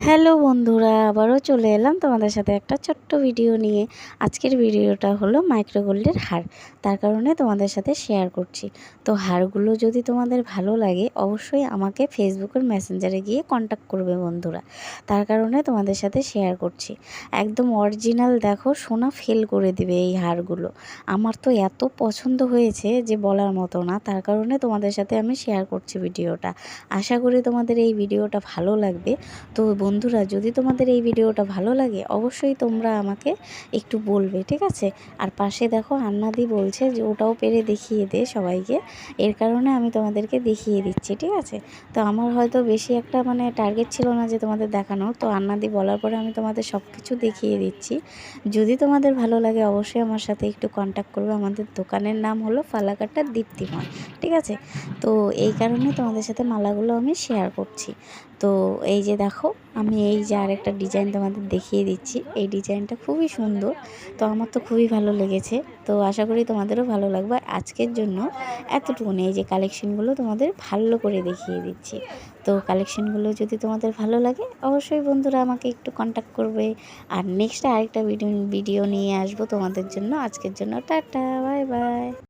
Hello বন্ধুরা, আবারও চলে এলাম তোমাদের সাথে একটা ছোট্ট ভিডিও নিয়ে। আজকের ভিডিওটা হলো মাইক্রো গোল্ডের হার। তার কারণে তোমাদের সাথে শেয়ার করছি। তো হারগুলো যদি তোমাদের ভালো লাগে, অবশ্যই আমাকে ফেসবুকের মেসেঞ্জারে গিয়ে কন্ট্যাক্ট করবে বন্ধুরা। তার কারণে তোমাদের সাথে শেয়ার করছি। একদম অরিজিনাল দেখো, সোনা ফেল করে দিবে এই হারগুলো। আমার তো এত পছন্দ হয়েছে যে বলার মতো না, তার কারণে তোমাদের সাথে আমি শেয়ার করছি ভিডিওটা। আশা করি তোমাদের এই ভিডিওটা ভালো লাগবে। তো বন্ধুরা, যদি তোমাদের এই ভিডিওটা ভালো লাগে, অবশ্যই তোমরা আমাকে একটু বলবে, ঠিক আছে? আর পাশে দেখো, আন্নাদি বলছে যে, ওটাও পেরে দেখিয়ে দে সবাইকে। এর কারণে আমি তোমাদেরকে দেখিয়ে দিচ্ছি, ঠিক আছে? তো আমার হয়তো বেশি একটা মানে টার্গেট ছিল না যে তোমাদের দেখানো। তো আন্নাদি বলার পরে আমি তোমাদের সব কিছু দেখিয়ে দিচ্ছি। যদি তোমাদের ভালো লাগে, অবশ্যই আমার সাথে একটু কন্ট্যাক্ট করবে। আমাদের দোকানের নাম হলো ফালাকাটা দীপ্তিময়, ঠিক আছে? তো এই কারণে তোমাদের সাথে মালাগুলো আমি শেয়ার করছি। তো এই যে দেখো আমি এই যে আরেকটা ডিজাইন তোমাদের দেখিয়ে দিচ্ছি। এই ডিজাইনটা খুবই সুন্দর। তো আমার তো খুবই ভালো লেগেছে। তো আশা করি তোমাদেরও ভালো লাগবে। আজকের জন্য এতটুকু এই যে কালেকশনগুলো তোমাদের ভালো করে দেখিয়ে দিচ্ছি। তো কালেকশনগুলো যদি তোমাদের ভালো লাগে, অবশ্যই বন্ধুরা আমাকে একটু কন্ট্যাক্ট করবে। আর নেক্সট আরেকটা ভিডিও ভিডিও নিয়ে আসব তোমাদের জন্য। আজকের জন্য টাটা বাই বাই